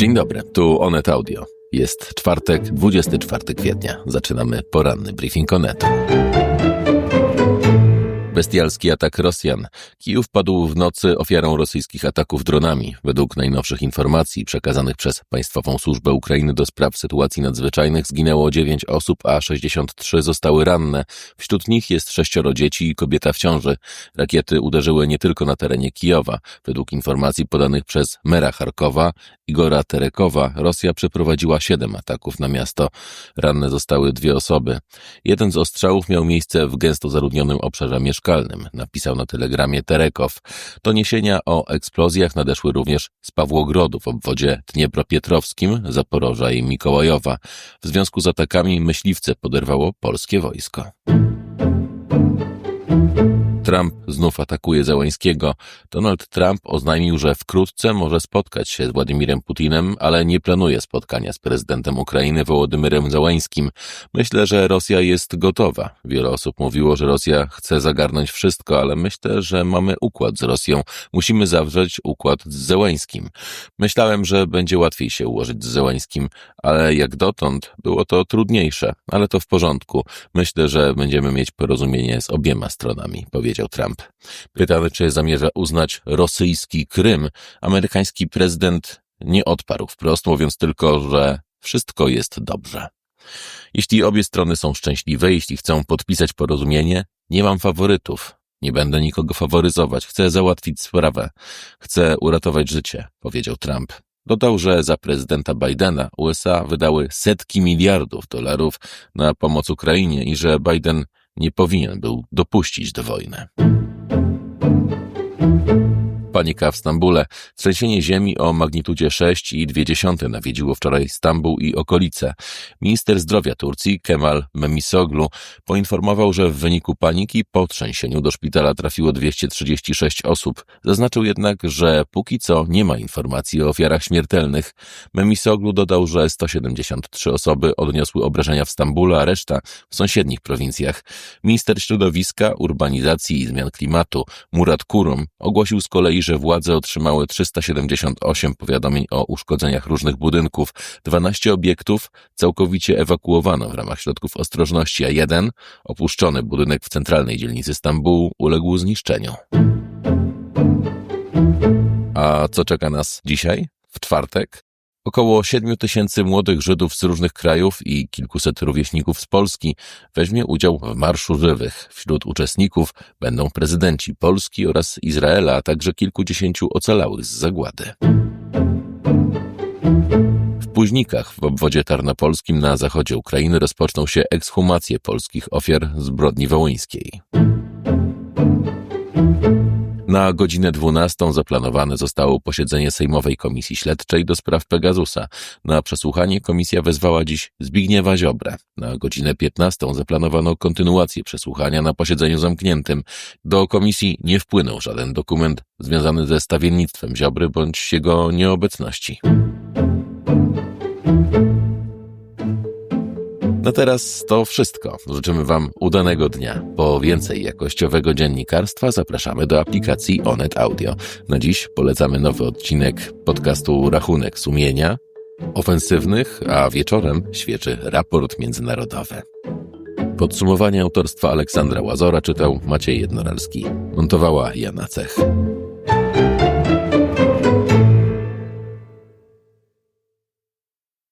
Dzień dobry, tu Onet Audio. Jest czwartek, 24 kwietnia. Zaczynamy poranny briefing Onetu. Bestialski atak Rosjan. Kijów padł w nocy ofiarą rosyjskich ataków dronami. Według najnowszych informacji przekazanych przez Państwową Służbę Ukrainy do spraw sytuacji nadzwyczajnych zginęło 9 osób, a 63 zostały ranne. Wśród nich jest sześcioro dzieci i kobieta w ciąży. Rakiety uderzyły nie tylko na terenie Kijowa. Według informacji podanych przez mera Charkowa, Igora Terekowa, Rosja przeprowadziła siedem ataków na miasto. Ranne zostały dwie osoby. Jeden z ostrzałów miał miejsce w gęsto zaludnionym obszarze mieszkalnym napisał na telegramie Terekow. Doniesienia o eksplozjach nadeszły również z Pawłogrodu w obwodzie Dniepropietrowskim, Zaporoża i Mikołajowa. W związku z atakami myśliwce poderwało polskie wojsko. Trump znów atakuje Zełańskiego. Donald Trump oznajmił, że wkrótce może spotkać się z Władimirem Putinem, ale nie planuje spotkania z prezydentem Ukrainy Wołodymyrem Zełańskim. Myślę, że Rosja jest gotowa. Wiele osób mówiło, że Rosja chce zagarnąć wszystko, ale myślę, że mamy układ z Rosją. Musimy zawrzeć układ z Zełańskim. Myślałem, że będzie łatwiej się ułożyć z Zełańskim, ale jak dotąd było to trudniejsze, ale to w porządku. Myślę, że będziemy mieć porozumienie z obiema stronami, powiedział powiedział Trump. Pytany, czy zamierza uznać rosyjski Krym, amerykański prezydent nie odparł wprost, mówiąc tylko, że wszystko jest dobrze. Jeśli obie strony są szczęśliwe, jeśli chcą podpisać porozumienie, nie mam faworytów. Nie będę nikogo faworyzować. Chcę załatwić sprawę. Chcę uratować życie, powiedział Trump. Dodał, że za prezydenta Bidena USA wydały setki miliardów dolarów na pomoc Ukrainie i że Biden nie powinien był dopuścić do wojny. Panika w Stambule. Trzęsienie ziemi o magnitudzie 6,2 nawiedziło wczoraj Stambuł i okolice. Minister zdrowia Turcji Kemal Memisoglu poinformował, że w wyniku paniki po trzęsieniu do szpitala trafiło 236 osób. Zaznaczył jednak, że póki co nie ma informacji o ofiarach śmiertelnych. Memisoglu dodał, że 173 osoby odniosły obrażenia w Stambule, a reszta w sąsiednich prowincjach. Minister środowiska, urbanizacji i zmian klimatu Murat Kurum ogłosił z kolei, że władze otrzymały 378 powiadomień o uszkodzeniach różnych budynków. 12 obiektów całkowicie ewakuowano w ramach środków ostrożności, a jeden, opuszczony budynek w centralnej dzielnicy Stambułu, uległ zniszczeniu. A co czeka nas dzisiaj? W czwartek? Około 7 tysięcy młodych Żydów z różnych krajów i kilkuset rówieśników z Polski weźmie udział w Marszu Żywych. Wśród uczestników będą prezydenci Polski oraz Izraela, a także kilkudziesięciu ocalałych z zagłady. W Późnikach w obwodzie tarnopolskim na zachodzie Ukrainy rozpoczną się ekshumacje polskich ofiar zbrodni wołyńskiej. Na godzinę 12 zaplanowane zostało posiedzenie Sejmowej Komisji Śledczej do spraw Pegasusa. Na przesłuchanie komisja wezwała dziś Zbigniewa Ziobrę. Na godzinę 15 zaplanowano kontynuację przesłuchania na posiedzeniu zamkniętym. Do komisji nie wpłynął żaden dokument związany ze stawiennictwem Ziobry bądź jego nieobecności. No teraz to wszystko. Życzymy Wam udanego dnia. Po więcej jakościowego dziennikarstwa zapraszamy do aplikacji Onet Audio. Na dziś polecamy nowy odcinek podcastu Rachunek Sumienia, ofensywnych, a wieczorem świeży raport międzynarodowy. Podsumowanie autorstwa Aleksandra Łazora czytał Maciej Jednoralski. Montowała Jana Cech.